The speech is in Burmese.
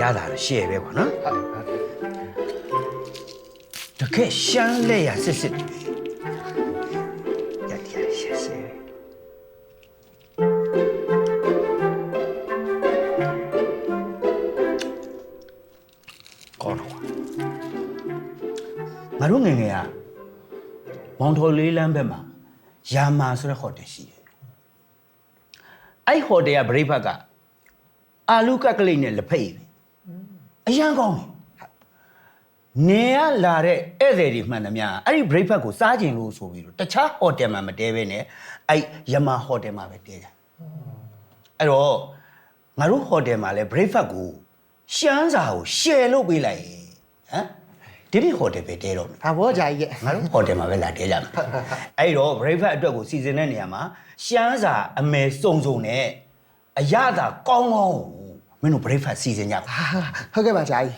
ရတာတော့ရှယ်ပဲပေါ့နော်ဟုတ်ဟုတ်တကယ်ရှမ်းလက်ရစစ်စစ်ရတရားရှယ်ရှယ်ကောင်းတော့ကွာငါတို့ငယ်ငယ်ကမောင်ထော်လေးလမ်းဘက်မှာယာမာဆိုတဲ့ဟိုတယ်ရှိတယ်အဲ့ဟိုတယ်ကဗရိတ်ဖတ်ကအာလူကတ်ကလေးနဲ့လက်ဖက်ရည်ပဲ အရန်ကောင်းတယ်နေရလာတဲ့ဧည့်သည်တွေမှန်သမျှအဲ့ဒီ breakfast ကိုစားကျင်လို့ဆိုပြီးတော့တခြားဟိုတယ်မှာမတဲဘဲနဲ့အဲ့ယမဟိုတယ်မှာပဲတဲကြအဲ့တော့ငါတို့ဟိုတယ်မှာလဲ breakfast ကိုရှမ်းစာကို share လုပ်ပေးလိုက်ရင်ဟမ်ဒီဒီဟိုတယ်ပဲတဲတော့မယ်ဒါဘောကြာကြီးရဲ့ငါတို့ဟိုတယ်မှာပဲလာတဲကြမယ်အဲ့တော့ breakfast အတွက်ကိုစီစဉ်တဲ့နေရာမှာရှမ်းစာအမယ်စုံစုံနဲ့အရသာကောင်းကောင်းကို မင်းတို့ breakfast စီစဉ်ကြပါဟာဟုတ်ကဲ့ပါကြာကြီး